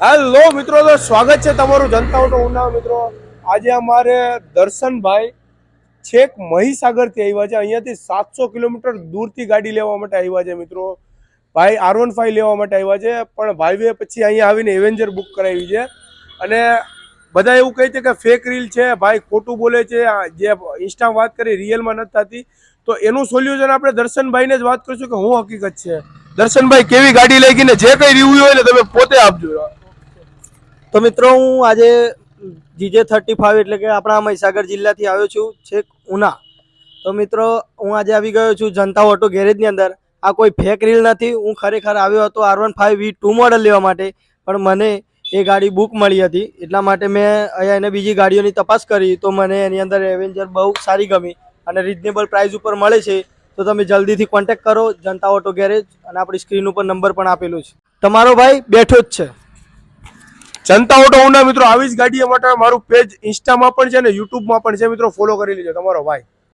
Hello મિત્રો, તો સ્વાગત છે તમારું જનતા ઓટો ઉના મિત્રો. આજે અમારે દર્શનભાઈ છેક મહીસાગરથી આવ્યા છે. અહીંયાથી સાતસો કિલોમીટર દૂરથી ગાડી લેવા માટે આવ્યા છે મિત્રો. ભાઈ આર વન ફાઈવ લેવા માટે આવ્યા છે, પણ ભાઈએ પછી અહીંયા આવીને એવેન્જર બુક કરાવી છે. અને બધા એવું કહે છે કે ફેક રીલ છે, ભાઈ ખોટું બોલે છે. જે ઇન્સ્ટા વાત કરી રિયલમાં નથી થતી. તો એનું સોલ્યુશન આપણે દર્શનભાઈને જ વાત કરીશું કે હું હકીકત છે. દર્શનભાઈ કેવી ગાડી લઈ ગઈ ને જે કઈ રિવ્યુ હોય ને તમે પોતે આપજો. તો મિત્રો, હું આજે જીજે થર્ટી ફાઈવ એટલે કે આપણા મહીસાગર જિલ્લાથી આવ્યો છું, છેક ઉના. તો મિત્રો, હું આજે આવી ગયો છું જનતા ઓટો ગેરેજની અંદર. આ કોઈ ફેક રીલ નથી. હું ખરેખર આવ્યો હતો R one five V two model લેવા માટે, પણ મને એ ગાડી બુક મળી હતી. એટલા માટે મેં અહીંયા એને બીજી ગાડીઓની તપાસ કરી. તો મને એની અંદર એવેન્જર બહુ સારી ગમી અને રિઝનેબલ પ્રાઇસ ઉપર મળે છે. તો તમે જલ્દીથી કોન્ટેક્ટ કરો જનતા ઓટો ગેરેજ અને આપણી સ્ક્રીન ઉપર નંબર પણ આપેલો છે. તમારો ભાઈ બેઠો જ છે. જનતા ઓટો ઉના મિત્રો, આવી જ ગાડીઓ માટે મારું પેજ ઇન્સ્ટામાં પણ છે ને યુટ્યુબમાં પણ છે મિત્રો ફોલો કરી લેજો તમારો ભાઈ.